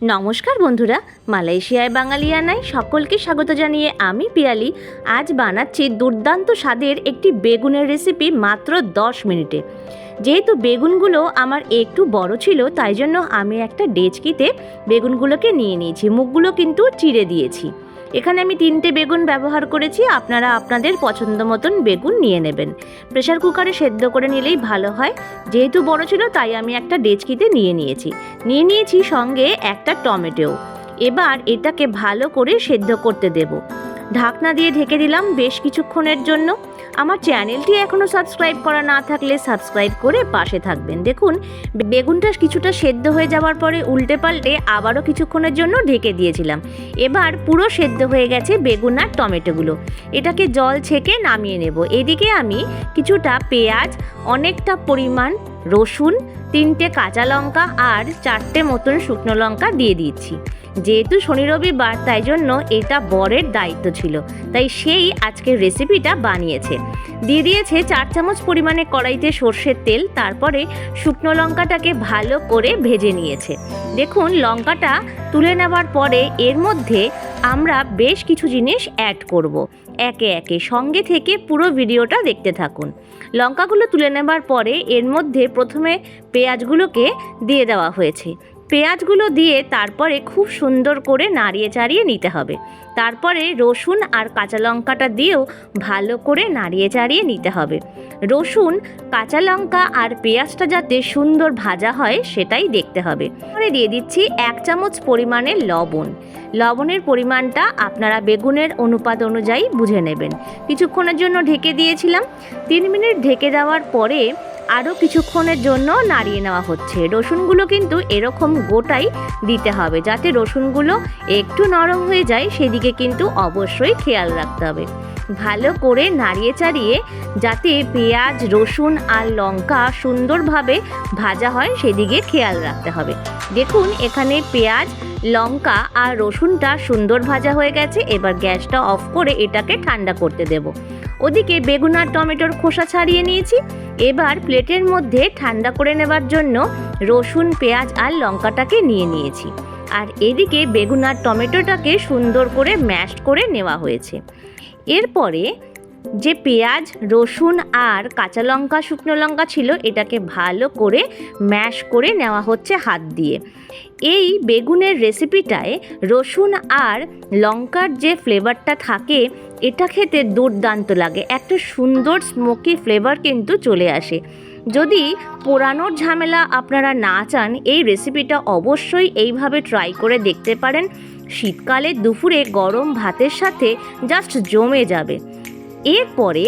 নমস্কার বন্ধুরা, মালয়েশিয়ায় বাঙালিয়ানায় সকলকে স্বাগত জানিয়ে আমি পিয়ালি। আজ বানাচ্ছি দুর্দান্ত স্বাদের একটি বেগুনের রেসিপি মাত্র 10 মিনিটে। যেহেতু বেগুনগুলো আমার একটু বড় ছিল, তাই জন্য আমি একটা ডেচকিতে বেগুনগুলোকে নিয়ে নিয়েছি। মুখগুলো কিন্তু চিড়ে দিয়েছি। এখানে আমি তিনটে বেগুন ব্যবহার করেছি, আপনারা আপনাদের পছন্দ মতন বেগুন নিয়ে নেবেন। প্রেশার কুকারে সেদ্ধ করে নিলেই ভালো হয়, যেহেতু বড় ছিল তাই আমি একটা ডেচকিতে নিয়ে নিয়েছি। নিয়ে নিয়েছি সঙ্গে একটা টমেটো। এবার এটাকে ভালো করে সেদ্ধ করতে দেব। ঢাকনা দিয়ে ঢেকে দিলাম বেশ কিছুক্ষণের জন্য। আমার চ্যানেলটি এখনও সাবস্ক্রাইব করা না থাকলে সাবস্ক্রাইব করে পাশে থাকবেন। দেখুন, বেগুনটা কিছুটা সেদ্ধ হয়ে যাওয়ার পরে উল্টে পাল্টে আবারও কিছুক্ষণের জন্য ঢেকে দিয়েছিলাম। এবার পুরো সেদ্ধ হয়ে গেছে বেগুন আর টমেটোগুলো। এটাকে জল ছেঁকে নামিয়ে নেব। এদিকে আমি কিছুটা পেঁয়াজ, অনেকটা পরিমাণ রসুন তিনটে কাঁচা লঙ্কা আর চারটে মতন শুকনো লঙ্কা দিয়ে দিয়েছি। যেহেতু শনি রবিবার, তাই জন্য এটা বরের দায়িত্ব ছিল। তাই সেই আজকের রেসিপিটা বানিয়েছে। দিয়ে দিয়েছে চার চামচ পরিমাণে কড়াইতে সর্ষের তেল, তারপরে শুকনো লঙ্কাটাকে ভালো করে ভেজে নিয়েছে। দেখুন, লঙ্কাটা তুলে নেওয়ার পরে এর মধ্যে আমরা বেশ কিছু জিনিস অ্যাড করব। একে একে, সঙ্গে থেকে পুরো ভিডিওটা দেখতে থাকুন। লঙ্কাগুলো তুলে নেবার পরে এর মধ্যে প্রথমে পেঁয়াজগুলোকে দিয়ে দেওয়া হয়েছে। পেঁয়াজগুলো দিয়ে তারপরে খুব সুন্দর করে নাড়িয়ে চাড়িয়ে নিতে হবে। তারপরে রসুন আর কাঁচা লঙ্কাটা দিয়েও ভালো করে নাড়িয়ে চাড়িয়ে নিতে হবে। রসুন, কাঁচা লঙ্কা আর পেঁয়াজটা যাতে সুন্দর ভাজা হয় সেটাই দেখতে হবে। পরে দিয়ে দিচ্ছি এক চামচ পরিমাণে লবণ। লবণের পরিমাণটা আপনারা বেগুনের অনুপাত অনুযায়ী বুঝে নেবেন। কিছুক্ষণের জন্য ঢেকে দিয়েছিলাম। তিন মিনিট ঢেকে দেওয়ার পরে আরও কিছুক্ষণের জন্য নাড়িয়ে নেওয়া হচ্ছে। রসুনগুলো কিন্তু এরকম গোটাই দিতে হবে যাতে রসুনগুলো একটু নরম হয়ে যায়, সেদিকে কিন্তু অবশ্যই খেয়াল রাখতে হবে। ভালো করে নাড়িয়ে চাড়িয়ে যাতে পেঁয়াজ, রসুন আর লঙ্কা সুন্দরভাবে ভাজা হয়, সেদিকে খেয়াল রাখতে হবে। দেখুন, এখানে পেঁয়াজ, লঙ্কা আর রসুনটা সুন্দর ভাজা হয়ে গেছে। এবার গ্যাসটা অফ করে এটাকে ঠান্ডা করতে দেব। ওদিকে বেগুন আর টমেটোর খোসা ছাড়িয়ে নিয়েছি। এবার প্লেটের মধ্যে ঠান্ডা করে নেবার জন্য রসুন, পেঁয়াজ আর লঙ্কাটাকে নিয়ে নিয়েছি। আর এদিকে বেগুন আর টমেটোটাকে সুন্দর করে ম্যাশ করে নেওয়া হয়েছে। এরপরে যে পেঁয়াজ, রসুন আর কাঁচা লঙ্কা, শুকনো লঙ্কা ছিল, এটাকে ভালো করে ম্যাশ করে নেওয়া হচ্ছে হাত দিয়ে। এই বেগুনের রেসিপিটায় রসুন আর লঙ্কার যে ফ্লেভারটা থাকে, এটা খেতে দুর্দান্ত লাগে। একটা সুন্দর স্মোকি ফ্লেভার কিন্তু চলে আসে। যদি পোড়ানোর ঝামেলা আপনারা না চান, এই রেসিপিটা অবশ্যই এইভাবে ট্রাই করে দেখতে পারেন। শীতকালে দুপুরে গরম ভাতের সাথে জাস্ট জমে যাবে। এরপরে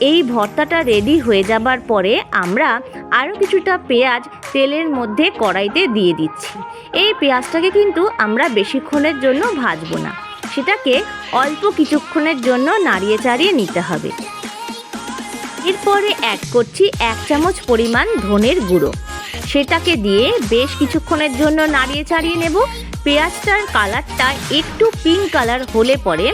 এই ভর্তাটা রেডি হয়ে যাবার পরে আমরা আরও কিছুটা পেঁয়াজ তেলের মধ্যে কড়াইতে দিয়ে দিচ্ছি। এই পেঁয়াজটাকে কিন্তু আমরা বেশিক্ষণের জন্য ভাজবো না। সেটাকে অল্প কিছুক্ষণের জন্য নাড়িয়ে চাড়িয়ে নিতে হবে। এরপরে অ্যাড করছি এক চামচ পরিমাণ ধনের গুঁড়ো। সেটাকে দিয়ে বেশ কিছুক্ষণের জন্য নাড়িয়ে চাড়িয়ে নেব। পেঁয়াজটার কালারটা একটু পিঙ্ক কালার হলে পরে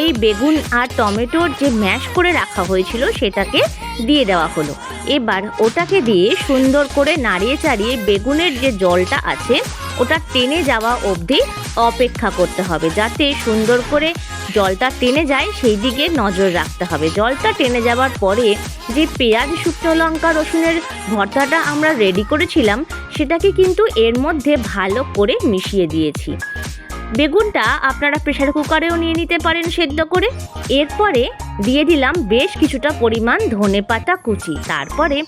এই বেগুন আর টমেটোর যে ম্যাশ করে রাখা হয়েছিল সেটাকে দিয়ে দেওয়া হলো। এবার ওটাকে দিয়ে সুন্দর করে নাড়িয়ে চাড়িয়ে বেগুনের যে জলটা আছে, ওটা টেনে যাওয়া অবধি অপেক্ষা করতে হবে যাতে সুন্দর করে জলটা টেনে যায়, সেই দিকে নজর রাখতে হবে। জলটা টেনে যাওয়ার পরে যে পেঁয়াজ, শুকনো লঙ্কা, রসুনের ভর্তাটা আমরা রেডি করেছিলাম, সেটাকে কিন্তু এর মধ্যে ভালো করে মিশিয়ে দিয়েছি। বেগুনটা আপনারা প্রেশার কুকারেও নিয়ে নিতে পারেন সেদ্ধ করে। এরপরে দিয়ে দিলাম বেশ কিছুটা পরিমাণ ধনে পাতা কুচি। তারপরে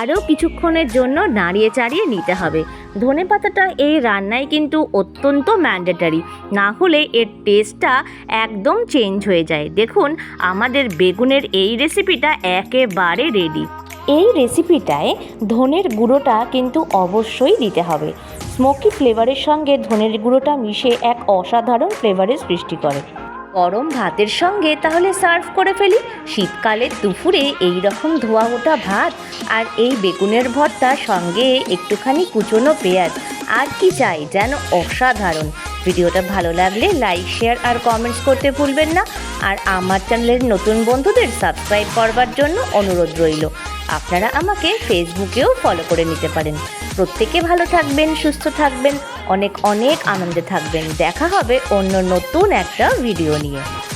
আরও কিছুক্ষণের জন্য নাড়িয়ে চাড়িয়ে নিতে হবে। ধনে পাতাটা এই রান্নায় কিন্তু অত্যন্ত ম্যান্ডেটারি না হলে এর টেস্টটা একদম চেঞ্জ হয়ে যায়। দেখুন, আমাদের বেগুনের এই রেসিপিটা একেবারে রেডি এই রেসিপিটায় ধনের গুঁড়োটা কিন্তু অবশ্যই দিতে হবে। স্মোকি ফ্লেভারের সঙ্গে ধনের গুঁড়োটা মিশে এক অসাধারণ ফ্লেভারের সৃষ্টি করে। গরম ভাতের সঙ্গে তাহলে সার্ভ করে ফেলি। শীতকালের দুপুরে এই রকম ধোয়া ওঠা ভাত আর এই বেগুনের ভর্তা সঙ্গে একটুখানি কুচনো পেঁয়াজ। আর কি চাই যেন অসাধারণ। ভিডিওটা ভালো লাগলে লাইক, শেয়ার আর কমেন্টস করতে ভুলবেন না। আর আমার চ্যানেলের নতুন বন্ধুদের সাবস্ক্রাইব করবার জন্য অনুরোধ রইল। আপনারা আমাকে ফেসবুকেও ফলো করে নিতে পারেন। প্রত্যেকে ভালো থাকবেন, সুস্থ থাকবেন। অনেক অনেক আনন্দে থাকবেন দেখা হবে অন্য নতুন একটা ভিডিও নিয়ে।